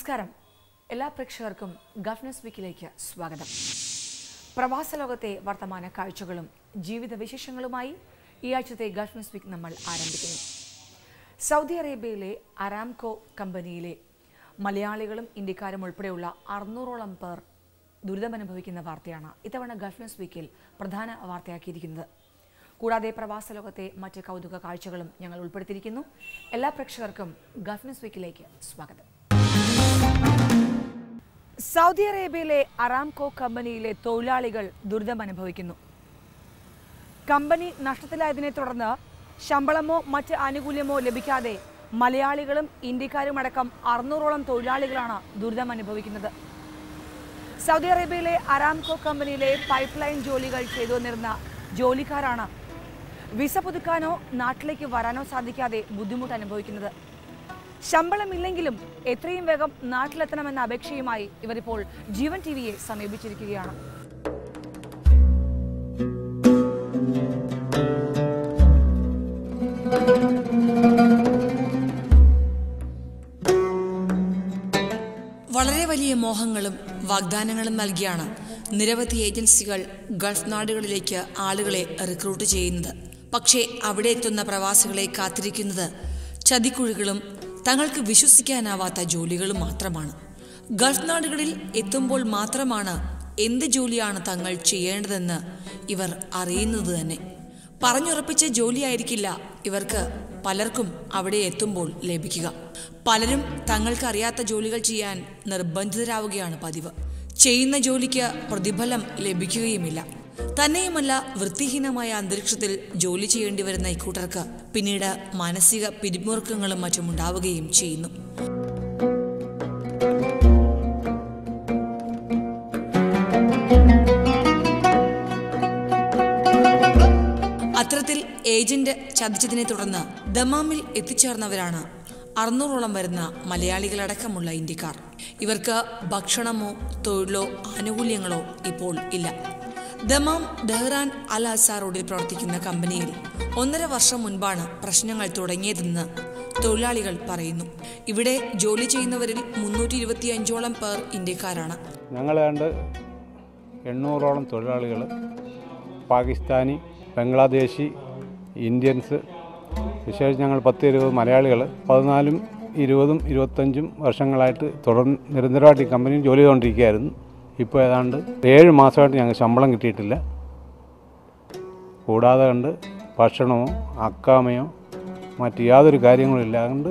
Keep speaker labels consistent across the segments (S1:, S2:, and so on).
S1: നമസ്കാരം. എല്ലാ പ്രേക്ഷകർക്കും ഗവർണസ് വീക്കിലേക്ക് സ്വാഗതം. പ്രവാസ ലോകത്തെ വർത്തമാന കാഴ്ചകളും ജീവിത വിശേഷങ്ങളുമായി ഈ ആഴ്ചത്തെ ഗവർണസ് വീക്ക് നമ്മൾ ആരംഭിക്കുന്നു. സൗദി അറേബ്യയിലെ അരാംകോ കമ്പനിയിലെ മലയാളികളും ഇന്ത്യക്കാരും ഉൾപ്പെടെയുള്ള അറുന്നൂറോളം പേർ ദുരിതമനുഭവിക്കുന്ന വാർത്തയാണ് ഇത്തവണ ഗവർണസ് വീക്കിൽ പ്രധാന വാർത്തയാക്കിയിരിക്കുന്നത്. കൂടാതെ പ്രവാസ ലോകത്തെ മറ്റ് കൗതുക കാഴ്ചകളും ഞങ്ങൾ ഉൾപ്പെടുത്തിയിരിക്കുന്നു. എല്ലാ പ്രേക്ഷകർക്കും ഗവർണസ് വീക്കിലേക്ക് സ്വാഗതം. സൗദി അറേബ്യയിലെ അറാംകോ കമ്പനിയിലെ തൊഴിലാളികൾ ദുരിതമനുഭവിക്കുന്നു. കമ്പനി നഷ്ടത്തിലായതിനെ തുടർന്ന് ശമ്പളമോ മറ്റ് ആനുകൂല്യമോ ലഭിക്കാതെ മലയാളികളും ഇന്ത്യക്കാരും അടക്കം അറുന്നൂറോളം തൊഴിലാളികളാണ് ദുരിതം അനുഭവിക്കുന്നത് സൗദി അറേബ്യയിലെ അറാംകോ കമ്പനിയിലെ പൈപ്പ് ലൈൻ ജോലികൾ ചെയ്തു വന്നിരുന്ന ജോലിക്കാരാണ്. വിസ പുതുക്കാനോ നാട്ടിലേക്ക് വരാനോ സാധിക്കാതെ ബുദ്ധിമുട്ട് അനുഭവിക്കുന്നത് ശമ്പളമില്ലെങ്കിലും എത്രയും വേഗം നാട്ടിലെത്തണമെന്ന അപേക്ഷയുമായി ഇവരിപ്പോൾ ജീവൻ ടി വിയെ സമീപിച്ചിരിക്കുകയാണ്.
S2: വളരെ വലിയ മോഹങ്ങളും വാഗ്ദാനങ്ങളും നൽകിയാണ് നിരവധി ഏജൻസികൾ ഗൾഫ് നാടുകളിലേക്ക് ആളുകളെ റിക്രൂട്ട് ചെയ്യുന്നത്. പക്ഷേ അവിടെ എത്തുന്ന പ്രവാസികളെ കാത്തിരിക്കുന്നത് ചതിക്കുഴികളും തങ്ങൾക്ക് വിശ്വസിക്കാനാവാത്ത ജോലികളും മാത്രമാണ്. ഗൾഫ് നാടുകളിൽ എത്തുമ്പോൾ മാത്രമാണ് എന്ത് ജോലിയാണ് തങ്ങൾ ചെയ്യേണ്ടതെന്ന് ഇവർ അറിയുന്നത് തന്നെ. പറഞ്ഞുറപ്പിച്ച ജോലിയായിരിക്കില്ല ഇവർക്ക് പലർക്കും അവിടെ എത്തുമ്പോൾ ലഭിക്കുക. പലരും തങ്ങൾക്ക് അറിയാത്ത ജോലികൾ ചെയ്യാൻ നിർബന്ധിതരാവുകയാണ് പതിവ്. ചെയ്യുന്ന ജോലിക്ക് പ്രതിഫലം ലഭിക്കുകയുമില്ല. തന്നെയുമല്ല വൃത്തിഹീനമായ അന്തരീക്ഷത്തിൽ ജോലി ചെയ്യേണ്ടി വരുന്ന ഇക്കൂട്ടർക്ക് പിന്നീട് മാനസിക പിരിമുറുക്കങ്ങളും മറ്റും ഉണ്ടാവുകയും ചെയ്യുന്നു. അത്തരത്തിൽ ഏജന്റ് ചതിച്ചതിനെ തുടർന്ന് ദമാമിൽ എത്തിച്ചേർന്നവരാണ് അറുന്നൂറോളം വരുന്ന മലയാളികളടക്കമുള്ള ഇന്ത്യക്കാർ. ഇവർക്ക് ഭക്ഷണമോ തൊഴിലോ ആനുകൂല്യങ്ങളോ ഇപ്പോൾ ഇല്ല. ദമാം ദഹ്റാൻ അൽ അസാർ റോഡിൽ പ്രവർത്തിക്കുന്ന കമ്പനിയിൽ ഒന്നര വർഷം മുൻപാണ് പ്രശ്നങ്ങൾ തുടങ്ങിയതെന്ന് തൊഴിലാളികൾ പറയുന്നു. ഇവിടെ ജോലി ചെയ്യുന്നവരിൽ മുന്നൂറ്റി ഇരുപത്തിയഞ്ചോളം പേർ ഇന്ത്യക്കാരാണ്.
S3: ഞങ്ങൾ ഏതാണ്ട് എണ്ണൂറോളം തൊഴിലാളികൾ പാകിസ്ഥാനി ബംഗ്ലാദേശി ഇന്ത്യൻസ് വിശേഷിച്ച് ഞങ്ങൾ പത്ത് ഇരുപത് മലയാളികൾ പതിനാലും ഇരുപതും ഇരുപത്തഞ്ചും വർഷങ്ങളായിട്ട് തുടർ നിരന്തരമായിട്ട് ഈ കമ്പനിയിൽ ജോലി ചെയ്തുകൊണ്ടിരിക്കുകയായിരുന്നു. ഇപ്പോൾ ഏതാണ്ട് ഏഴ് മാസമായിട്ട് ഞങ്ങൾക്ക് ശമ്പളം കിട്ടിയിട്ടില്ല. കൂടാതെ കണ്ട് ഭക്ഷണമോ അക്കാമയോ മറ്റ് യാതൊരു കാര്യങ്ങളും ഇല്ലാണ്ട്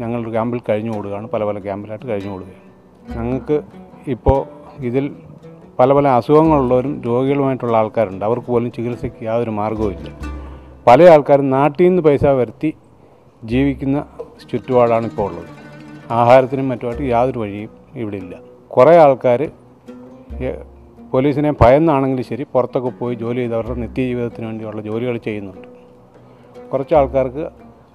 S3: ഞങ്ങളൊരു ക്യാമ്പിൽ കഴിഞ്ഞു കൂടുകയാണ്. പല പല ക്യാമ്പിലായിട്ട് കഴിഞ്ഞു കൂടുകയാണ്. ഞങ്ങൾക്ക് ഇപ്പോൾ ഇതിൽ പല പല അസുഖങ്ങളുള്ളവരും രോഗികളുമായിട്ടുള്ള ആൾക്കാരുണ്ട്. അവർക്ക് പോലും ചികിത്സയ്ക്ക് യാതൊരു മാർഗവും ഇല്ല. പല ആൾക്കാരും നാട്ടിൽ നിന്ന് പൈസ വരുത്തി ജീവിക്കുന്ന ചുറ്റുപാടാണ് ഇപ്പോൾ ഉള്ളത്. ആഹാരത്തിനും മറ്റുമായിട്ട് യാതൊരു വഴിയും ഇവിടെ ഇല്ല. കുറേ ആൾക്കാർ പോലീസിനെ ഭയന്നാണെങ്കിലും ശരി പുറത്തൊക്കെ പോയി ജോലി ചെയ്ത് അവരുടെ നിത്യജീവിതത്തിന് വേണ്ടിയുള്ള ജോലികൾ ചെയ്യുന്നുണ്ട്. കുറച്ച് ആൾക്കാർക്ക്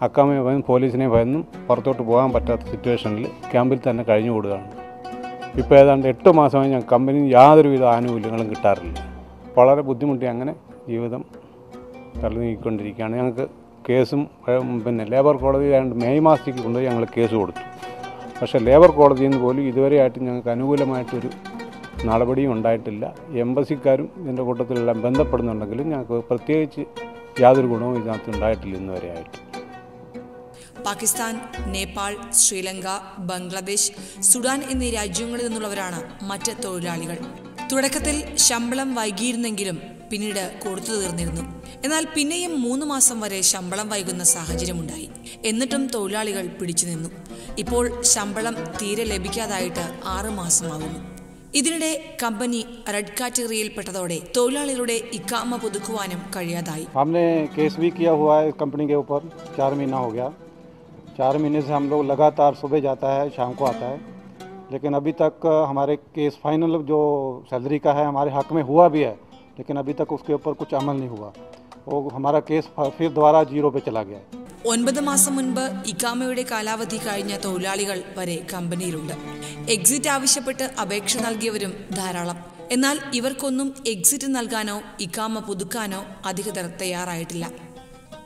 S3: അക്കാമയെ ഭയന്ന് പോലീസിനെ ഭയന്നും പുറത്തോട്ട് പോകാൻ പറ്റാത്ത സിറ്റുവേഷനിൽ ക്യാമ്പിൽ തന്നെ കഴിഞ്ഞു കൂടുകയാണ്. ഇപ്പോൾ ഏതാണ്ട് എട്ട് മാസമായി ഞാൻ കമ്പനി യാതൊരുവിധ ആനുകൂല്യങ്ങളും കിട്ടാറില്ല. വളരെ ബുദ്ധിമുട്ടി അങ്ങനെ ജീവിതം തള്ളി നീക്കിക്കൊണ്ടിരിക്കുകയാണ് ഞങ്ങൾക്ക് കേസും പിന്നെ ലേബർ കോടതി ഏതാണ്ട് മെയ് മാസത്തേക്ക് കൊണ്ടുപോയി ഞങ്ങൾ കേസ് കൊടുത്തു. പക്ഷേ ലേബർ കോടതിയിൽ നിന്ന് പോലും ഇതുവരെയായിട്ട് ഞങ്ങൾക്ക് അനുകൂലമായിട്ടൊരു നടപടിയും ഉണ്ടായിട്ടില്ല. എംബസിക്കാരും ഇതിന്റെ കൂട്ടത്തിലെല്ലാം ബന്ധപ്പെടുന്നുണ്ടെങ്കിലും ഞങ്ങൾക്ക് പ്രത്യേകിച്ച് യാതൊരു ഗുണവും ഇതിനകത്ത് ഉണ്ടായിട്ടില്ല ഇന്ന് വരെ ആയിട്ട്.
S2: പാകിസ്ഥാൻ നേപ്പാൾ ശ്രീലങ്ക ബംഗ്ലാദേശ് സുഡാൻ എന്നീ രാജ്യങ്ങളിൽ നിന്നുള്ളവരാണ് മറ്റ് തൊഴിലാളികൾ. തുടക്കത്തിൽ ശമ്പളം വൈകിയിരുന്നെങ്കിലും പിന്നീട് കൊടുത്തു തീർന്നിരുന്നു. എന്നാൽ പിന്നെയും മൂന്ന് മാസം വരെ ശമ്പളം വൈകുന്ന സാഹചര്യമുണ്ടായി. എന്നിട്ടും തൊഴിലാളികൾ പിടിച്ചു നിന്നു. ഇപ്പോൾ ശമ്പളം തീരെ ലഭിക്കാതായിട്ട് ആറ് മാസമാകുന്നു. ഇതിനിടെ കമ്പനി റെഡ് കാറ്റഗറിയിൽപ്പെട്ടതോടെ തൊഴിലാളികളുടെ ഇക്കാമ പുതുക്കുവാനും കഴിയാതായി
S4: हमने केस भी किया हुआ है इस कंपनी के ऊपर चार महीना हो गया चार महीने से हम लोग लगातार सुबह जाता है शाम को आता है लेकिन अभी तक हमारे केस फाइनल जो सैलरी का है हमारे हक में हुआ भी है लेकिन अभी तक उसके ऊपर कुछ अमल नहीं हुआ वो हमारा केस फिर दोबारा जीरो पे चला गया है
S2: ഒൻപത് മാസം മുൻപ് ഇക്കാമയുടെ കാലാവധി കഴിഞ്ഞ തൊഴിലാളികൾ വരെ കമ്പനിയിലുണ്ട്. എക്സിറ്റ് ആവശ്യപ്പെട്ട് അപേക്ഷ നൽകിയവരും ധാരാളം. എന്നാൽ ഇവർക്കൊന്നും എക്സിറ്റ് നൽകാനോ ഇക്കാമ പുതുക്കാനോ അധികൃതർ തയ്യാറായിട്ടില്ല.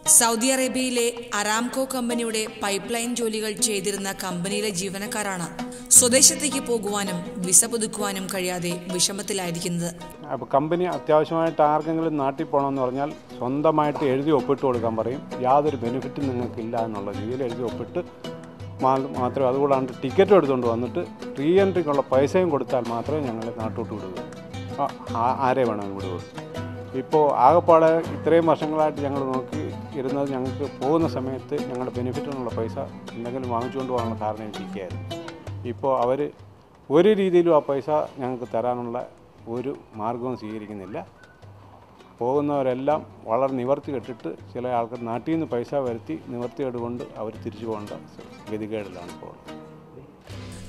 S2: സൗദി അറേബ്യയിലെ അറാംകോ കമ്പനിയുടെ പൈപ്പ് ലൈൻ ജോലികൾ ചെയ്തിരുന്ന കമ്പനിയിലെ ജീവനക്കാരാണ് സ്വദേശത്തേക്ക് പോകുവാനും വിസ പുതുക്കുവാനും കഴിയാതെ വിഷമത്തിലായിരിക്കുന്നത്.
S3: കമ്പനി അത്യാവശ്യമായിട്ട് ആർക്കെങ്കിലും നാട്ടിൽ പോകണമെന്ന് പറഞ്ഞാൽ സ്വന്തമായിട്ട് എഴുതി ഒപ്പിട്ട് കൊടുക്കാൻ പറയും. യാതൊരു ബെനിഫിറ്റും നിങ്ങൾക്കില്ല എന്നുള്ള രീതിയിൽ എഴുതി ഒപ്പിട്ട് മാത്രമേ അതുകൂടാണ്ട് ടിക്കറ്റും എടുത്തുകൊണ്ട് വന്നിട്ട് റീ എൻട്രിക്കുള്ള പൈസയും കൊടുത്താൽ മാത്രമേ ഞങ്ങൾ നാട്ടോട്ട് വിടുകയുള്ളൂ. ആരെ വേണമെങ്കിൽ വിടുകയുള്ളൂ. ഇപ്പോൾ ആകെപ്പാടെ ഇത്രയും വർഷങ്ങളായിട്ട് ഞങ്ങൾ നോക്കി ഇരുന്നത് ഞങ്ങൾക്ക് പോകുന്ന സമയത്ത് ഞങ്ങളുടെ ബെനിഫിറ്റിനുള്ള പൈസ എന്തെങ്കിലും വാങ്ങിച്ചുകൊണ്ട് പോകാനുള്ള കാരണം എനിക്കായിരുന്നു ഇപ്പോൾ അവർ ഒരു രീതിയിലും ആ പൈസ ഞങ്ങൾക്ക് തരാനുള്ള ഒരു മാർഗവും സ്വീകരിക്കുന്നില്ല. പോകുന്നവരെല്ലാം വളരെ നിവർത്തി കെട്ടിട്ട് ചില ആൾക്കാർ നാട്ടിൽ നിന്ന് പൈസ വരുത്തി നിവർത്തികേട് കൊണ്ട് അവർ തിരിച്ചു പോകേണ്ട ഗതികേടിലാണ് ഇപ്പോൾ.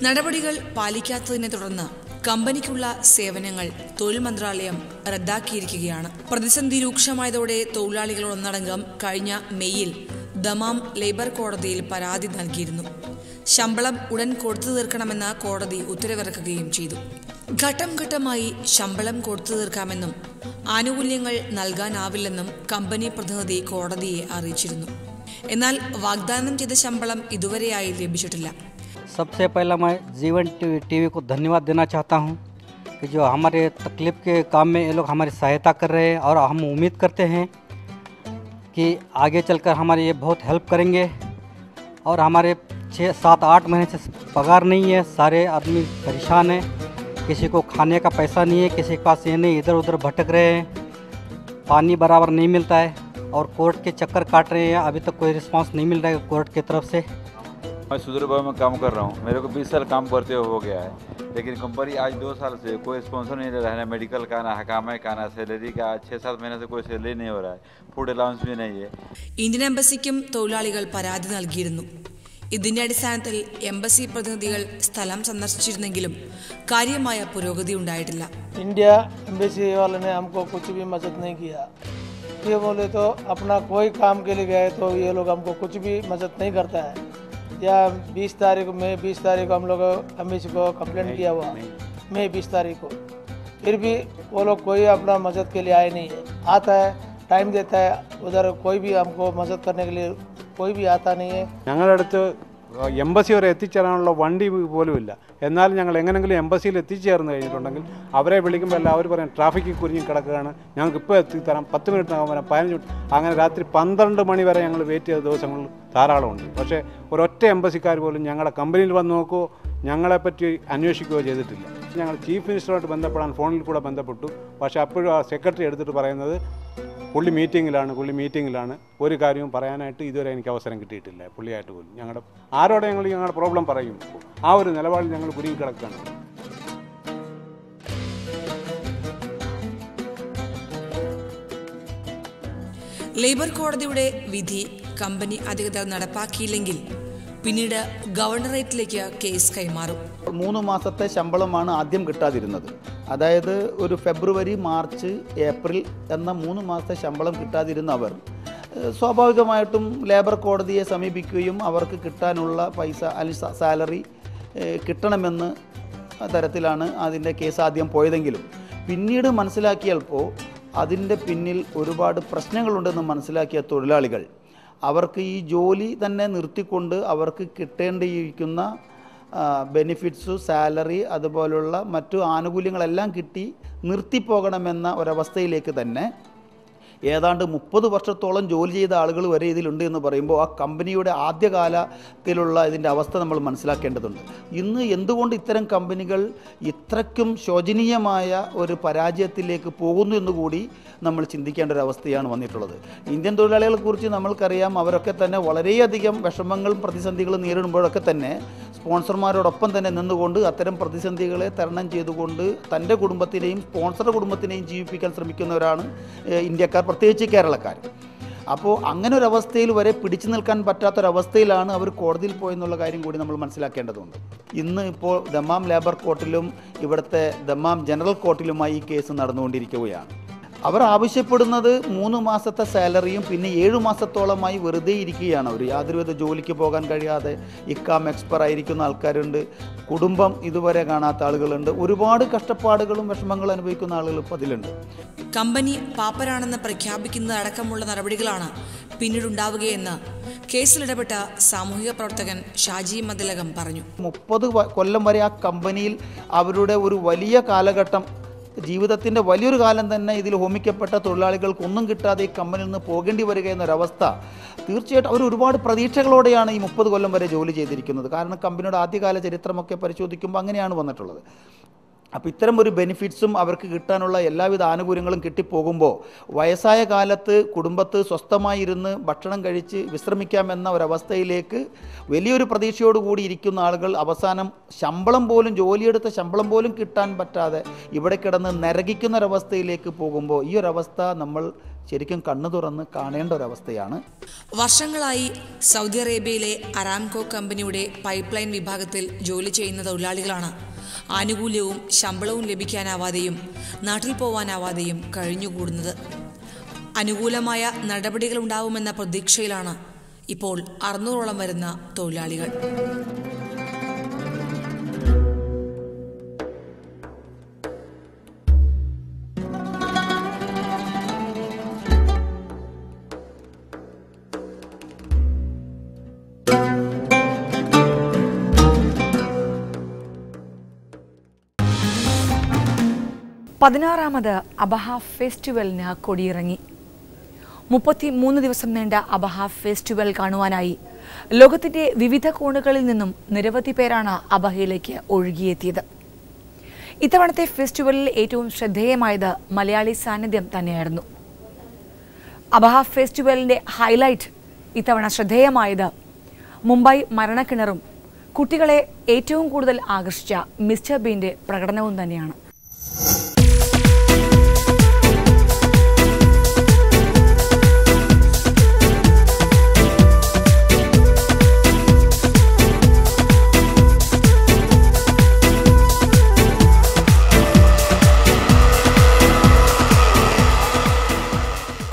S2: നടപടികൾ പാലിക്കാത്തതിനെ തുടർന്ന് കമ്പനിക്കുള്ള സേവനങ്ങൾ തൊഴിൽ മന്ത്രാലയം റദ്ദാക്കിയിരിക്കുകയാണ്. പ്രതിസന്ധി രൂക്ഷമായതോടെ തൊഴിലാളികൾ ഒന്നടങ്കം കഴിഞ്ഞ മെയ്യിൽ ദമാം ലേബർ കോടതിയിൽ പരാതി നൽകിയിരുന്നു. ശമ്പളം ഉടൻ കൊടുത്തു തീർക്കണമെന്ന കോടതി ഉത്തരവിറക്കുകയും ചെയ്തു. ഘട്ടം ഘട്ടമായി ശമ്പളം കൊടുത്തു തീർക്കാമെന്നും ആനുകൂല്യങ്ങൾ നൽകാനാവില്ലെന്നും കമ്പനി പ്രതിനിധി കോടതിയെ അറിയിച്ചിരുന്നു എന്നാൽ വാഗ്ദാനം ചെയ്ത ശമ്പളം ഇതുവരെയായി ലഭിച്ചിട്ടില്ല
S5: सबसे पहला मैं जीवन टीवी को धन्यवाद देना चाहता हूं कि जो हमारे तकलीफ़ के काम में ये लोग हमारी सहायता कर रहे हैं और हम उम्मीद करते हैं कि आगे चलकर हमारी ये बहुत हेल्प करेंगे और हमारे छः सात आठ महीने से पगार नहीं है सारे आदमी परेशान हैं किसी को खाने का पैसा नहीं है किसी के पास ये नहीं इधर उधर भटक रहे हैं पानी बराबर नहीं मिलता है और कोर्ट के चक्कर काट रहे हैं अभी तक कोई रिस्पांस नहीं मिल रहा है कोर्ट की तरफ से
S6: मैं सुधरभाव में काम कर रहा हूँ मेरे को 20 साल काम करते हुए हो गया है लेकिन कंपनी आज दो साल से कोई स्पॉन्सर नहीं दे रहा है ना मेडिकल का ना हकामे का ना सैलरी का छः सात महीने से कोई सैलरी नहीं हो रहा है फूड अलाउंस भी नहीं है
S2: ഇന്ത്യൻ എംബസിക്കും തൊഴിലാളികൾ പരാതി നൽകിയിരുന്നു ഇതിന്റെ അടിസ്ഥാനത്തിൽ എംബസി പ്രതിനിധികൾ സ്ഥലം സന്ദർശിച്ചിരുന്നെങ്കിലും കാര്യമായ പുരോഗതി ഉണ്ടായിട്ടില്ല
S7: इंडिया एम्बेसी वाले ने हमको कुछ भी मदद नहीं किया ये बोले तो अपना कोई काम के लिए गए तो ये लोग हमको कुछ भी मदद नहीं करता है या 20 तारीख में 20 तारीख को हम लोग एम्बेसी को कंप्लेंट किया हुआ मई 20 तारीख को फिर भी वो लोग कोई अपना मदद के लिए आए नहीं है आता है टाइम देता है उधर कोई भी हमको मदद करने के लिए कोई भी आता नहीं है
S3: ഞങ്ങളുടെ അടുത്ത് എംബസി വരെ എത്തിച്ചേരാനുള്ള വണ്ടി പോലും ഇല്ല എന്നാലും ഞങ്ങൾ എങ്ങനെങ്കിലും എംബസിയിൽ എത്തിച്ചേർന്ന് കഴിഞ്ഞിട്ടുണ്ടെങ്കിൽ അവരെ വിളിക്കുമ്പോൾ എല്ലാം അവർ പറയും ട്രാഫിക്കിൽ കുരുങ്ങി കിടക്കുകയാണ് ഞങ്ങൾക്ക് ഇപ്പോൾ എത്തിത്തരാം പത്ത് മിനിറ്റിനകം വരാം പതിനഞ്ച് മിനിറ്റ് അങ്ങനെ രാത്രി പന്ത്രണ്ട് മണി വരെ ഞങ്ങൾ വെയിറ്റ് ചെയ്ത ദിവസങ്ങളിൽ ധാരാളമുണ്ട് പക്ഷേ ഒരൊറ്റ എംബസിക്കാർ പോലും ഞങ്ങളുടെ കമ്പനിയിൽ വന്ന് നോക്കുകയോ ഞങ്ങളെപ്പറ്റി അന്വേഷിക്കുകയോ ചെയ്തിട്ടില്ല ഞങ്ങൾ ചീഫ് മിനിസ്റ്ററുമായിട്ട് ബന്ധപ്പെടാൻ ഫോണിൽ കൂടെ ബന്ധപ്പെട്ടു പക്ഷേ അപ്പോഴും ആ സെക്രട്ടറി എടുത്തിട്ട് പറയുന്നത് പുള്ളി മീറ്റിങ്ങിലാണ് പുള്ളി മീറ്റിങ്ങിലാണ്. ഒരു കാര്യവും പറയാനായിട്ട് ഇതുവരെ എനിക്ക് അവസരം കിട്ടിയിട്ടില്ല. പുള്ളിയായിട്ട് പോലും. ഞങ്ങളുടെ ആരോടെ ഞങ്ങൾ ഞങ്ങളുടെ പ്രോബ്ലം പറയും. ആ ഒരു നിലപാടിൽ ഞങ്ങൾ കുരുങ്ങി കിടക്കുകയാണ്.
S2: ലേബർ കോടതിയുടെ വിധി കമ്പനി അധികൃതർ നടപ്പാക്കിയില്ലെങ്കിൽ പിന്നീട് ഗവർണറേറ്റിലേക്ക് കേസ് കൈമാറും.
S8: മൂന്ന് മാസത്തെ ശമ്പളമാണ് ആദ്യം കിട്ടാതിരുന്നത്. അതായത് ഒരു ഫെബ്രുവരി മാർച്ച് ഏപ്രിൽ എന്ന മൂന്ന് മാസത്തെ ശമ്പളം കിട്ടാതിരുന്ന അവർ ഏഹ്, സ്വാഭാവികമായിട്ടും ലേബർ കോടതിയെ സമീപിക്കുകയും അവർക്ക് കിട്ടാനുള്ള പൈസ അല്ലെങ്കിൽ സാലറി കിട്ടണമെന്ന് തരത്തിലാണ് അതിന്റെ കേസ് ആദ്യം പോയതെങ്കിലും. പിന്നീട് മനസ്സിലാക്കിയപ്പോൾ അതിന്റെ പിന്നിൽ ഒരുപാട് പ്രശ്നങ്ങളുണ്ടെന്ന് മനസ്സിലാക്കിയ തൊഴിലാളികൾ. അവർക്ക് ഈ ജോലി തന്നെ നിർത്തിക്കൊണ്ട് അവർക്ക് കിട്ടേണ്ടിയിരിക്കുന്ന ബെനിഫിറ്റ്സു സാലറി അതുപോലുള്ള മറ്റു ആനുകൂല്യങ്ങളെല്ലാം കിട്ടി നിർത്തിപ്പോകണമെന്ന ഒരവസ്ഥയിലേക്ക് തന്നെ ഏതാണ്ട് മുപ്പത് വർഷത്തോളം ജോലി ചെയ്ത ആളുകൾ വരെ ഇതിലുണ്ട് എന്ന് പറയുമ്പോൾ ആ കമ്പനിയുടെ ആദ്യകാലത്തിലുള്ള ഇതിന്റെ അവസ്ഥ നമ്മൾ മനസ്സിലാക്കേണ്ടതുണ്ട്. ഇന്ന് എന്തുകൊണ്ട് ഇത്തരം കമ്പനികൾ ഇത്രയ്ക്കും ശോചനീയമായ ഒരു പരാജയത്തിലേക്ക് പോകുന്നു എന്നുകൂടി നമ്മൾ ചിന്തിക്കേണ്ട ഒരു അവസ്ഥയാണ് വന്നിട്ടുള്ളത്. ഇന്ത്യൻ തൊഴിലാളികളെ കുറിച്ച് നമ്മൾക്കറിയാം അവരൊക്കെ തന്നെ വളരെയധികം വിഷമങ്ങളും പ്രതിസന്ധികളും നേരിടുമ്പോഴൊക്കെ തന്നെ സ്പോൺസർമാരോടൊപ്പം തന്നെ നിന്നുകൊണ്ട് അത്തരം പ്രതിസന്ധികളെ തരണം ചെയ്തുകൊണ്ട് തന്റെ കുടുംബത്തിനെയും സ്പോൺസറുടെ കുടുംബത്തിനെയും ജീവിപ്പിക്കാൻ ശ്രമിക്കുന്നവരാണ് ഇന്ത്യക്കാർ. പ്രത്യേകിച്ച് കേരളക്കാർ. അപ്പോൾ അങ്ങനെ ഒരു അവസ്ഥയിൽ വരെ പിടിച്ചു നിൽക്കാൻ പറ്റാത്തൊരവസ്ഥയിലാണ് അവർ കോടതിയിൽ പോയെന്നുള്ള കാര്യം കൂടി നമ്മൾ മനസ്സിലാക്കേണ്ടതുണ്ട്. ഇന്ന് ഇപ്പോൾ ദമാം ലേബർ കോർട്ടിലും ഇവിടുത്തെ ദമാം ജനറൽ കോർട്ടിലുമായി ഈ കേസ് നടന്നുകൊണ്ടിരിക്കുകയാണ്. അവർ ആവശ്യപ്പെടുന്നത് മൂന്ന് മാസത്തെ സാലറിയും പിന്നെ ഏഴു മാസത്തോളമായി വെറുതെ ഇരിക്കുകയാണ്. അവർ യാതൊരുവിധ ജോലിക്ക് പോകാൻ കഴിയാതെ ഇക്കാം എക്സ്പർ ആയിരിക്കുന്ന ആൾക്കാരുണ്ട്. കുടുംബം ഇതുവരെ കാണാത്ത ആളുകളുണ്ട്. ഒരുപാട് കഷ്ടപ്പാടുകളും വിഷമങ്ങളും അനുഭവിക്കുന്ന ആളുകൾ ഇപ്പോൾ അതിലുണ്ട്.
S2: കമ്പനി പാപ്പരാണെന്ന് പ്രഖ്യാപിക്കുന്നത് അടക്കമുള്ള നടപടികളാണ് പിന്നീടുണ്ടാവുകയെന്ന് കേസിലിടപെട്ട സാമൂഹിക പ്രവർത്തകൻ ഷാജി മതിലകം പറഞ്ഞു.
S8: മുപ്പത് കൊല്ലം വരെ ആ കമ്പനിയിൽ അവരുടെ ഒരു വലിയ കാലഘട്ടം ജീവിതത്തിന്റെ വലിയൊരു കാലം തന്നെ ഇതിൽ ഹോമിക്കപ്പെട്ട തൊഴിലാളികൾക്കൊന്നും കിട്ടാതെ ഈ കമ്പനിയിൽ നിന്ന് പോകേണ്ടി വരിക എന്നൊരവസ്ഥ തീർച്ചയായിട്ടും അവർ ഒരുപാട് പ്രതീക്ഷകളോടെയാണ് ഈ മുപ്പത് കൊല്ലം വരെ ജോലി ചെയ്തിരിക്കുന്നത്. കാരണം കമ്പനിയുടെ ആദ്യകാല ചരിത്രമൊക്കെ പരിശോധിക്കുമ്പോൾ അങ്ങനെയാണ് വന്നിട്ടുള്ളത്. അപ്പോൾ ഇത്തരം ഒരു ബെനിഫിറ്റ്സും അവർക്ക് കിട്ടാനുള്ള എല്ലാവിധ ആനുകൂല്യങ്ങളും കിട്ടിപ്പോകുമ്പോൾ വയസ്സായ കാലത്ത് കുടുംബത്ത് സ്വസ്ഥമായിരുന്ന് ഭക്ഷണം കഴിച്ച് വിശ്രമിക്കാമെന്ന ഒരവസ്ഥയിലേക്ക് വലിയൊരു പ്രതീക്ഷയോടുകൂടി ഇരിക്കുന്ന ആളുകൾ അവസാനം ശമ്പളം പോലും ജോലിയെടുത്ത ശമ്പളം പോലും കിട്ടാൻ പറ്റാതെ ഇവിടെ കിടന്ന് നരകിക്കുന്ന ഒരവസ്ഥയിലേക്ക് പോകുമ്പോൾ ഈ ഒരവസ്ഥ നമ്മൾ ശരിക്കും കണ്ണു തുറന്ന് കാണേണ്ട ഒരവസ്ഥയാണ്.
S2: വർഷങ്ങളായി സൗദി അറേബ്യയിലെ അറാംകോ കമ്പനിയുടെ പൈപ്പ് ലൈൻ വിഭാഗത്തിൽ ജോലി ചെയ്യുന്ന തൊഴിലാളികളാണ് ആനുകൂല്യവും ശമ്പളവും ലഭിക്കാനാവാതെയും നാട്ടിൽ പോവാനാവാതെയും കഴിഞ്ഞുകൂടുന്നത്. അനുകൂലമായ നടപടികൾ ഉണ്ടാവുമെന്ന പ്രതീക്ഷയിലാണ് ഇപ്പോൾ അറുന്നൂറോളം വരുന്ന തൊഴിലാളികൾ.
S1: പതിനാറാമത് അബഹ ഫെസ്റ്റിവലിന് കൊടിയിറങ്ങി. മുപ്പത്തി മൂന്ന് ദിവസം നീണ്ട അബഹ ഫെസ്റ്റിവൽ കാണുവാനായി. ലോകത്തിന്റെ വിവിധ കോണുകളിൽ നിന്നും നിരവധി പേരാണ് അബഹയിലേക്ക് ഒഴുകിയെത്തിയത്. ഇത്തവണത്തെ ഫെസ്റ്റിവലിൽ ഏറ്റവും ശ്രദ്ധേയമായത് മലയാളി സാന്നിധ്യം തന്നെയായിരുന്നു. അബഹ ഫെസ്റ്റിവലിന്റെ ഹൈലൈറ്റ് ഇത്തവണ ശ്രദ്ധേയമായത് മുംബൈ മരണക്കിണറും കുട്ടികളെ ഏറ്റവും കൂടുതൽ ആകർഷിച്ച മിസ്റ്റർ ബീന്റെ പ്രകടനവും തന്നെയാണ്.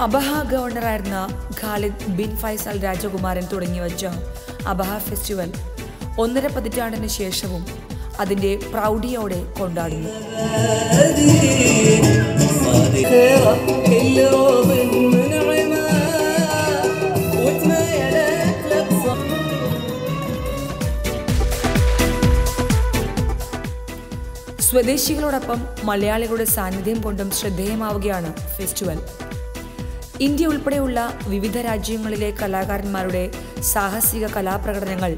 S2: അബഹ ഗവർണറായിരുന്ന ഖാലിദ് ബിൻ ഫൈസൽ രാജകുമാരൻ തുടങ്ങി വച്ച അബഹ ഫെസ്റ്റിവൽ ഒന്നര പതിറ്റാണ്ടിന് ശേഷവും അതിന്റെ പ്രൗഢിയോടെ കൊണ്ടാടുന്നു. സ്വദേശികളോടൊപ്പം മലയാളികളുടെ സാന്നിധ്യം കൊണ്ടും ശ്രദ്ധേയമാവുകയാണ് ഫെസ്റ്റിവൽ. ഇന്ത്യ ഉൾപ്പെടെയുള്ള വിവിധ രാജ്യങ്ങളിലെ കലാകാരന്മാരുടെ സാഹസിക കലാപ്രകടനങ്ങൾ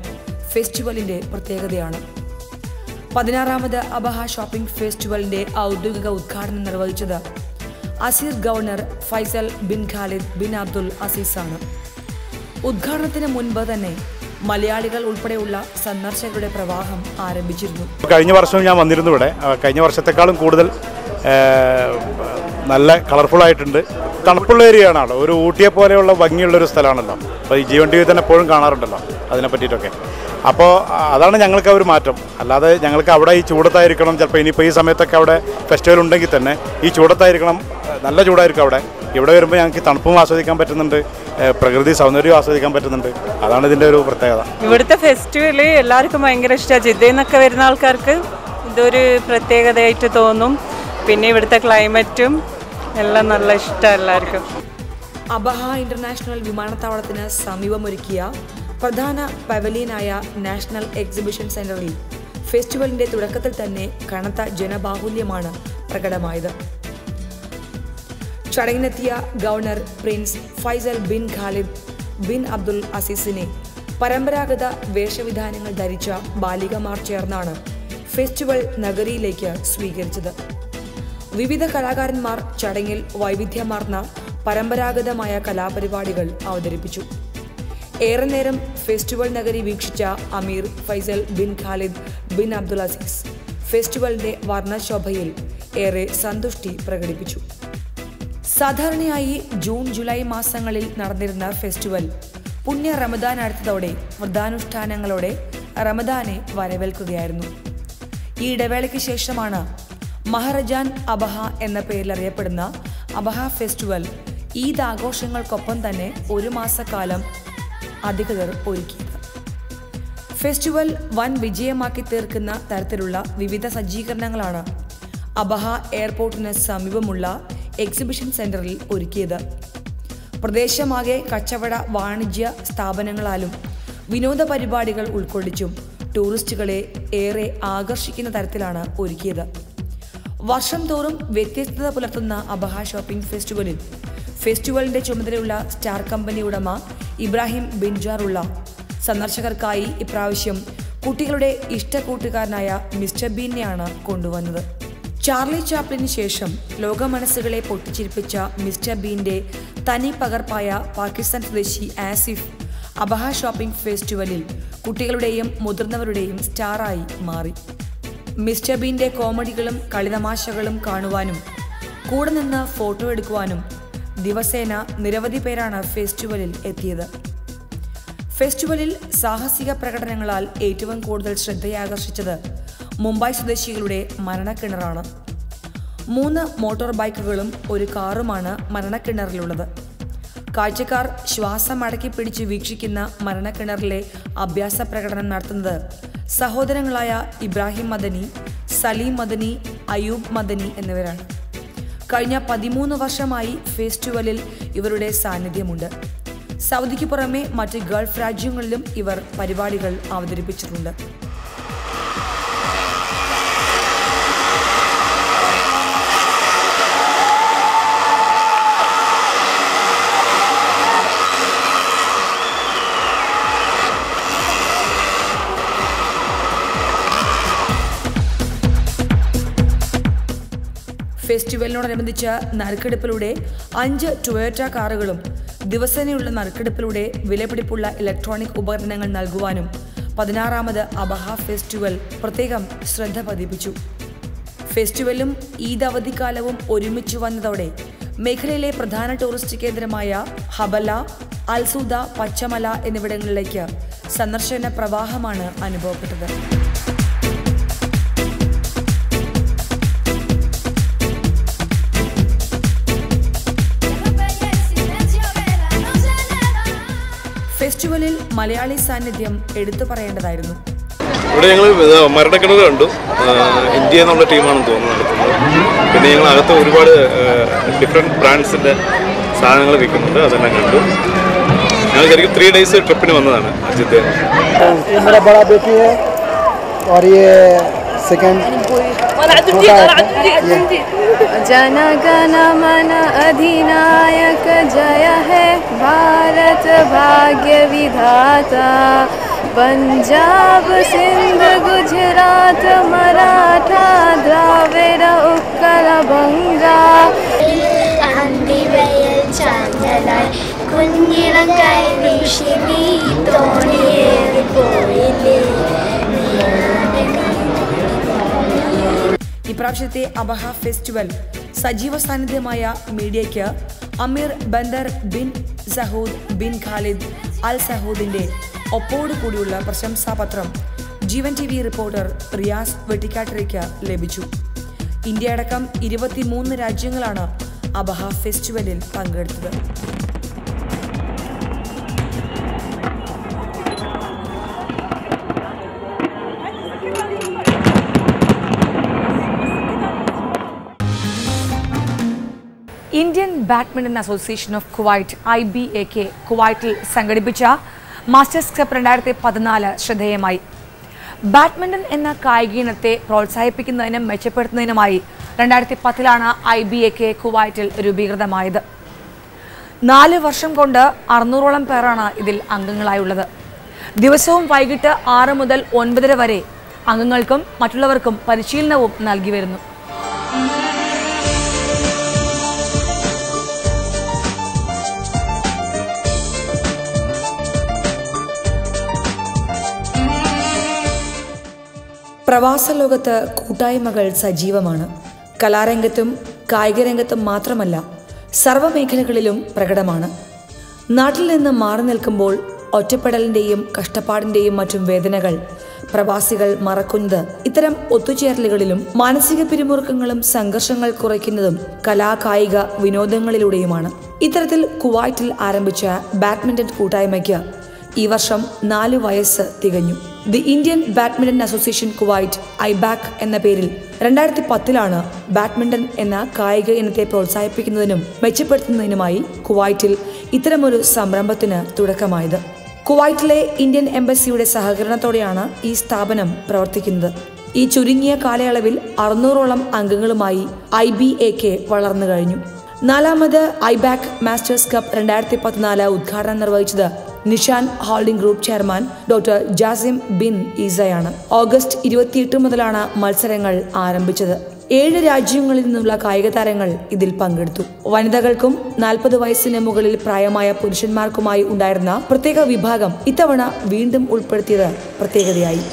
S2: ഫെസ്റ്റിവലിന്റെ പ്രത്യേകതയാണ്. പതിനാറാമത് അബഹ ഷോപ്പിംഗ് ഫെസ്റ്റിവലിന്റെ ഔദ്യോഗിക ഉദ്ഘാടനം നിർവഹിച്ചത് Asir governor Faisal bin Khalid bin Abdul അസീസാണ്. ഉദ്ഘാടനത്തിന് മുൻപ് തന്നെ മലയാളികൾ ഉൾപ്പെടെയുള്ള സന്ദർശകരുടെ പ്രവാഹം ആരംഭിച്ചിരുന്നു.
S9: കഴിഞ്ഞ വർഷവും ഞാൻ വന്നിരുന്നു ഇവിടെ. കഴിഞ്ഞ വർഷത്തെക്കാളും കൂടുതൽ നല്ല കളർഫുൾ ആയിട്ടുണ്ട്. തണുപ്പുള്ള അവിടെ ഒരു ഊട്ടിയെ പോലെയുള്ള ഭംഗിയുള്ള ഒരു സ്ഥലമാണല്ലോ. അപ്പോൾ ഈ ജീവൻ ടി വി തന്നെ എപ്പോഴും കാണാറുണ്ടല്ലോ അതിനെ പറ്റിയിട്ടൊക്കെ. അപ്പോൾ അതാണ് ഞങ്ങൾക്ക് ഒരു മാറ്റം. അല്ലാതെ ഞങ്ങൾക്ക് അവിടെ ഈ ചൂടത്തായിരിക്കണം ചിലപ്പോൾ ഇനിയിപ്പോൾ ഈ സമയത്തൊക്കെ അവിടെ ഫെസ്റ്റിവൽ ഉണ്ടെങ്കിൽ തന്നെ ഈ ചൂടത്തായിരിക്കണം നല്ല ചൂടായിരിക്കും അവിടെ. ഇവിടെ വരുമ്പോൾ ഞങ്ങൾക്ക് തണുപ്പും ആസ്വദിക്കാൻ പറ്റുന്നുണ്ട് പ്രകൃതി സൗന്ദര്യവും ആസ്വദിക്കാൻ പറ്റുന്നുണ്ട്. അതാണ് ഇതിന്റെ ഒരു പ്രത്യേകത.
S10: ഇവിടുത്തെ ഫെസ്റ്റിവൽ എല്ലാവർക്കും ഭയങ്കര ഇഷ്ടമാണ് ജിദ്ദയിൽ നിന്നൊക്കെ വരുന്ന ആൾക്കാർക്ക് ഇതൊരു പ്രത്യേകതയായിട്ട് തോന്നും. പിന്നെ ഇവിടുത്തെ ക്ലൈമറ്റും എല്ലാം നല്ല ഇഷ്ടം എല്ലാവർക്കും.
S2: അബഹ ഇന്റർനാഷണൽ വിമാനത്താവളത്തിന് സമീപമൊരുക്കിയ പ്രധാന പവലിയനായ നാഷണൽ എക്സിബിഷൻ സെന്ററിൽ ഫെസ്റ്റിവലിന്റെ തുടക്കത്തിൽ തന്നെ കനത്ത ജനബാഹുല്യമാണ് പ്രകടമായത്. ചടങ്ങിനെത്തിയ governor prince Faisal bin Khalid bin Abdul അസീസിനെ പരമ്പരാഗത വേഷവിധാനങ്ങൾ ധരിച്ച ബാലികമാർ ചേർന്നാണ് ഫെസ്റ്റിവൽ നഗരിയിലേക്ക് സ്വീകരിച്ചത്. വിവിധ കലാകാരന്മാർ ചടങ്ങിൽ വൈവിധ്യമാർന്ന പരമ്പരാഗതമായ കലാപരിപാടികൾ അവതരിപ്പിച്ചു. ഏറെ നേരം ഫെസ്റ്റിവൽ നഗരി വീക്ഷിച്ച Amir Faisal bin Khalid bin Abdul Aziz ഫെസ്റ്റിവലിന്റെ വർണശോഭയിൽ ഏറെ സന്തുഷ്ടി പ്രകടിപ്പിച്ചു. സാധാരണയായി ജൂൺ ജൂലൈ മാസങ്ങളിൽ നടന്നിരുന്ന ഫെസ്റ്റിവൽ പുണ്യ റമദാൻ അടുത്തതോടെ വ്രതാനുഷ്ഠാനങ്ങളോടെ റമദാനെ വരവേൽക്കുകയായിരുന്നു. ഈ ഇടവേളയ്ക്ക് ശേഷമാണ് മഹറജാൻ അബഹ എന്ന പേരിൽ അറിയപ്പെടുന്ന അബഹ ഫെസ്റ്റിവൽ ഈദ് ആഘോഷങ്ങൾക്കൊപ്പം തന്നെ ഒരു മാസക്കാലം അധികൃതർ ഒരുക്കിയത് ഫെസ്റ്റിവൽ വൻ വിജയമാക്കി തീർക്കുന്ന തരത്തിലുള്ള വിവിധ സജ്ജീകരണങ്ങളാണ് അബഹ എയർപോർട്ടിന് സമീപമുള്ള എക്സിബിഷൻ സെന്ററിൽ ഒരുക്കിയത്. പ്രദേശമാകെ കച്ചവട വാണിജ്യ സ്ഥാപനങ്ങളാലും വിനോദ പരിപാടികൾ ഉൾക്കൊള്ളിച്ചും ടൂറിസ്റ്റുകളെ ഏറെ ആകർഷിക്കുന്ന തരത്തിലാണ് ഒരുക്കിയത്. വർഷം തോറും വ്യത്യസ്തത പുലർത്തുന്ന അബഹ ഷോപ്പിംഗ് ഫെസ്റ്റിവലിൽ ഫെസ്റ്റിവലിന്റെ ചുമതലയുള്ള സ്റ്റാർ കമ്പനി ഉടമ ഇബ്രാഹിം ബിൻജാറുള്ള. സന്ദർശകർക്കായി ഇപ്രാവശ്യം കുട്ടികളുടെ ഇഷ്ടക്കൂട്ടുകാരനായ മിസ്റ്റർ ബീനെയാണ് കൊണ്ടുവന്നത്. ചാർലി ചാപ്ലിന് ശേഷം ലോക മനസ്സുകളെ പൊട്ടിച്ചിരിപ്പിച്ച മിസ്റ്റർ ബീന്റെ തനി പകർപ്പായ പാകിസ്ഥാൻ സ്വദേശി ആസിഫ് അബഹ ഷോപ്പിംഗ് ഫെസ്റ്റിവലിൽ കുട്ടികളുടെയും മുതിർന്നവരുടെയും സ്റ്റാറായി മാറി. മിസ്റ്റർ ബീന്റെ കോമഡികളും കളിതമാശകളും കാണുവാനും കൂടെ നിന്ന് ഫോട്ടോ എടുക്കുവാനും ദിവസേന നിരവധി പേരാണ് ഫെസ്റ്റിവലിൽ എത്തിയത്. ഫെസ്റ്റിവലിൽ സാഹസിക പ്രകടനങ്ങളാൽ ഏറ്റവും കൂടുതൽ ശ്രദ്ധയാകർഷിച്ചത് മുംബൈ സ്വദേശികളുടെ മരണക്കിണറാണ്. മൂന്ന് മോട്ടോർ ബൈക്കുകളും ഒരു കാറുമാണ് മരണക്കിണറിലുള്ളത്. കാഴ്ചക്കാർ ശ്വാസം അടക്കി പിടിച്ച് വീക്ഷിക്കുന്ന മരണക്കിണറിലെ അഭ്യാസ പ്രകടനം നടത്തുന്നത് സഹോദരങ്ങളായ ഇബ്രാഹിം മദനി സലീം മദനി അയൂബ് മദനി എന്നിവരാണ്. കഴിഞ്ഞ പതിമൂന്ന് വർഷമായി ഫെസ്റ്റിവലിൽ ഇവരുടെ സാന്നിധ്യമുണ്ട്. സൗദിക്ക് പുറമെ മറ്റ് ഗൾഫ് രാജ്യങ്ങളിലും ഇവർ പരിപാടികൾ അവതരിപ്പിച്ചിട്ടുണ്ട്. ഫെസ്റ്റിവലിനോടനുബന്ധിച്ച് നറുക്കെടുപ്പിലൂടെ അഞ്ച് ടൊയോറ്റ കാറുകളും ദിവസേനയുള്ള നറുക്കെടുപ്പിലൂടെ വിലപിടിപ്പുള്ള ഇലക്ട്രോണിക് ഉപകരണങ്ങൾ നൽകുവാനും പതിനാറാമത് അബഹ ഫെസ്റ്റിവൽ പ്രത്യേകം ശ്രദ്ധ പതിപ്പിച്ചു. ഫെസ്റ്റിവലും ഈദ് അവധിക്കാലവും ഒരുമിച്ച് വന്നതോടെ മേഖലയിലെ പ്രധാന ടൂറിസ്റ്റ് കേന്ദ്രമായ ഹബല അൽസൂദ പച്ചമല എന്നിവിടങ്ങളിലേക്ക് സന്ദർശന പ്രവാഹമാണ് അനുഭവപ്പെട്ടത്. ഫെസ്റ്റിവലിൽ മലയാളി സാന്നിധ്യം എടുത്തു പറയേണ്ടതായിരുന്നു.
S11: ഇവിടെ ഞങ്ങൾ മരണക്കിണർ കണ്ടു. ഇന്ത്യ എന്നുള്ള ടീമാണെന്ന് തോന്നുന്നു നടത്തുന്നത്. പിന്നെ ഞങ്ങൾ അകത്ത് ഒരുപാട് ഡിഫറെന്റ് ബ്രാൻഡ്സിന്റെ സാധനങ്ങൾ വിൽക്കുന്നുണ്ട്. അതെല്ലാം കണ്ടു. ഞങ്ങൾ ശരിക്കും ത്രീ ഡേയ്സ് ട്രിപ്പിന് വന്നതാണ് അജിത്ത്
S12: ये मेरा बड़ा बेटी है और ये सेकंड छोटा है ये
S13: जन गण मन अधिनायक जय है भारत भाग्य विधाता पंजाब सिंध गुजरात मराठा द्राविड उत्कल बंगा
S14: അന്തിവയൽ ചാഞ്ഞലായി കുഞ്ഞിളം കൈ വീശി നീ തോണിയേറി പോയില്ലേ
S2: ഇപ്രാവശ്യത്തെ അബഹ ഫെസ്റ്റിവൽ സജീവ സാന്നിധ്യമായ മീഡിയയ്ക്ക് Amir Bandar bin Saud bin Khalid Al സഹൂദിന്റെ ഒപ്പോട് കൂടിയുള്ള പ്രശംസാപത്രം Jeevan T V reporter Riyas വെട്ടിക്കാട്ടിലേക്ക് ലഭിച്ചു. ഇന്ത്യ അടക്കം ഇരുപത്തിമൂന്ന് രാജ്യങ്ങളാണ് അബഹ ഫെസ്റ്റിവലിൽ പങ്കെടുത്തത്. Badminton association of Kuwait I B A K കുവൈറ്റിൽ സംഘടിപ്പിച്ച മാസ്റ്റേഴ്സ് കപ്പ് രണ്ടായിരത്തി പതിനാല് ശ്രദ്ധേയമായി. ബാഡ്മിന്റൺ എന്ന കായിക ഇനത്തെ പ്രോത്സാഹിപ്പിക്കുന്നതിനും മെച്ചപ്പെടുത്തുന്നതിനുമായി രണ്ടായിരത്തി പത്തിലാണ് ഐ ബി എ കെ കുവൈറ്റിൽ രൂപീകൃതമായത്. നാല് വർഷം കൊണ്ട് അറുന്നൂറോളം പേരാണ് ഇതിൽ അംഗങ്ങളായുള്ളത്. ദിവസവും വൈകിട്ട് ആറ് മുതൽ ഒൻപതര വരെ അംഗങ്ങൾക്കും മറ്റുള്ളവർക്കും പരിശീലനവും നൽകി വരുന്നു. പ്രവാസ ലോകത്ത് കൂട്ടായ്മകൾ സജീവമാണ്. കലാരംഗത്തും കായികരംഗത്തും മാത്രമല്ല സർവമേഖലകളിലും പ്രകടമാണ്. നാട്ടിൽ നിന്ന് മാറി നിൽക്കുമ്പോൾ ഒറ്റപ്പെടലിന്റെയും കഷ്ടപ്പാടിന്റെയും മറ്റും വേദനകൾ പ്രവാസികൾ മറക്കുന്നത് ഇത്തരം ഒത്തുചേരലുകളിലും മാനസിക പിരിമുറുക്കങ്ങളും സംഘർഷങ്ങൾ കുറയ്ക്കുന്നതും കലാകായിക വിനോദങ്ങളിലൂടെയുമാണ്. ഇത്തരത്തിൽ കുവൈറ്റിൽ ആരംഭിച്ച ബാഡ്മിന്റൺ കൂട്ടായ്മയ്ക്ക് ഈ വർഷം നാലു വയസ്സ് തികഞ്ഞു. The Indian badminton association Kuwait IBAK എന്ന പേരിൽ രണ്ടായിരത്തി പത്തിലാണ് ബാഡ്മിന്റൺ എന്ന കായിക ഇനത്തെ പ്രോത്സാഹിപ്പിക്കുന്നതിനും മെച്ചപ്പെടുത്തുന്നതിനുമായി കുവൈറ്റിൽ ഇത്തരമൊരു സംരംഭത്തിന് തുടക്കമായത്. കുവൈറ്റിലെ ഇന്ത്യൻ എംബസിയുടെ സഹകരണത്തോടെയാണ് ഈ സ്ഥാപനം പ്രവർത്തിക്കുന്നത്. ഈ ചുരുങ്ങിയ കാലയളവിൽ അറുന്നൂറോളം അംഗങ്ങളുമായി ഐ ബി എ കെ വളർന്നു കഴിഞ്ഞു നാലാമത് ഐബാക് മാസ്റ്റേഴ്സ് കപ്പ് രണ്ടായിരത്തി പതിനാല് ഉദ്ഘാടനം നിർവഹിച്ചത് Nishan holding group chairman doctor Jasim bin ഈസയാണ്. August ഇരുപത്തിയെട്ട് മുതലാണ് മത്സരങ്ങൾ ആരംഭിച്ചത്. ഏഴ് രാജ്യങ്ങളിൽ നിന്നുള്ള കായിക താരങ്ങൾ ഇതിൽ പങ്കെടുത്തു. വനിതകൾക്കും നാൽപ്പത് വയസ്സിന് മുകളിൽ പ്രായമായ പുരുഷന്മാർക്കുമായി ഉണ്ടായിരുന്ന പ്രത്യേക വിഭാഗം ഇത്തവണ വീണ്ടും ഉൾപ്പെടുത്തിയത് പ്രത്യേകതയായി.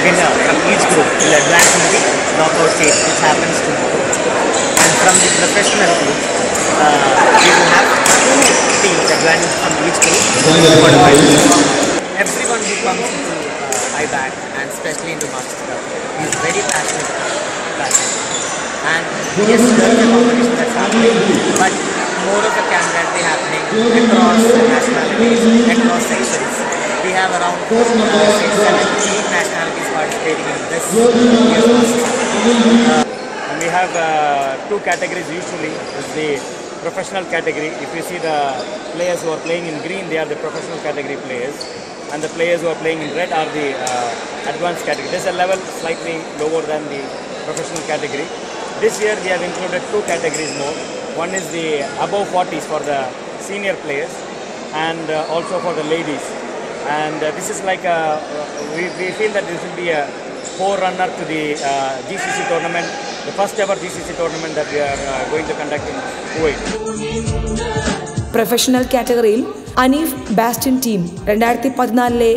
S15: Winner from each group will advance into the knockout stage, which happens tomorrow. And from the professional group, uh, we will have two teams advancing from each group. the. Everyone who comes into uh, IBAC and especially into Masters Cup is very passionate about badminton. And yes, there is a competition that's happening, but more of a camaraderie happening across nationalities, across sections. We have around uh, six, seven, eight nationalities participating in this Masters
S16: And we have uh, two categories usually. It's the professional category. If you see the players who are playing in green, they are the professional category players. And the players who are playing in red are the uh, advanced category. There's a level slightly lower than the professional category. This year we have included two categories more. One is the above 40s for the senior players and uh, also for the ladies. And uh, this is like a, we, we feel that this will be a forerunner to the uh, GCC tournament, the first ever GCC tournament that we are uh, going to conduct in Kuwait.
S2: Professional കാറ്റഗറിയിൽ Aneef Bastin team രണ്ടായിരത്തി പതിനാലിലെ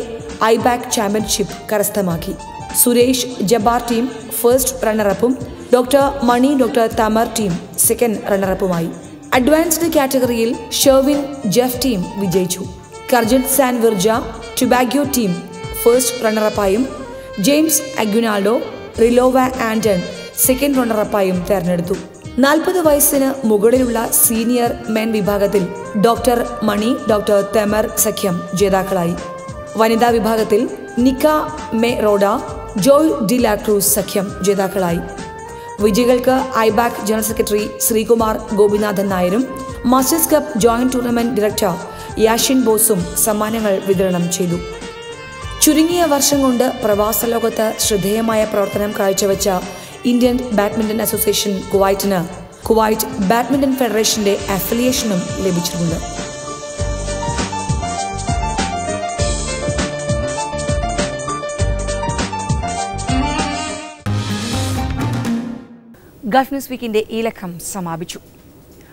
S2: IBAK championship കരസ്ഥമാക്കി Suresh Jabbar team first റണ്ണറപ്പും doctor Mani doctor Tamar team second റണ്ണറപ്പുമായി advanced കാറ്റഗറിയിൽ Sherwin Jeff team വിജയിച്ചു കർജറ്റ് സാൻ വിർജ ടുബാഗ്യോ ടീം ഫസ്റ്റ് റണ്ണറപ്പായും ജെയിംസ് അഗ്യുനാൾഡോ റിലോവ ആൻഡൻ സെക്കൻഡ് റണ്ണറപ്പായും തെരഞ്ഞെടുത്തു. നാൽപ്പത് വയസ്സിന് മുകളിലുള്ള സീനിയർ മെൻ വിഭാഗത്തിൽ ഡോക്ടർ മണി ഡോക്ടർ തെമർ സഖ്യം ജേതാക്കളായി. വനിതാ വിഭാഗത്തിൽ നിക്ക മെ റോഡ ജോയ് ഡി ലാക്രൂസ് സഖ്യം ജേതാക്കളായി. വിജയികൾക്ക് IBAK general secretary Srikumar Gopinathan നായരും masters cup joint tournament director Yashin ബോസും സമ്മാനങ്ങൾ വിതരണം ചെയ്തു. ചുരുങ്ങിയ വർഷം കൊണ്ട് പ്രവാസ ലോകത്ത് ശ്രദ്ധേയമായ പ്രവർത്തനം കാഴ്ചവെച്ച ഇന്ത്യൻ ബാഡ്മിന്റൺ അസോസിയേഷൻ കുവൈറ്റിന് കുവൈറ്റ് ബാഡ്മിന്റൺ ഫെഡറേഷന്റെ അഫിലിയേഷനും ലഭിച്ചിട്ടുണ്ട്.
S1: ഗൾഫ് ന്യൂസ് വീക്കിന്റെ ഈ ലക്കം സമാപിച്ചു.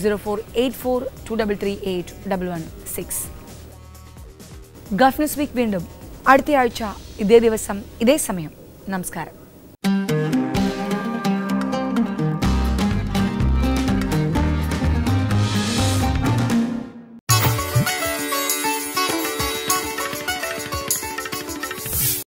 S1: zero four eight four two double three eight double one six gulf news week വീണ്ടും അടുത്തയാഴ്ച ഇതേ ദിവസം ഇതേ സമയം. നമസ്കാരം.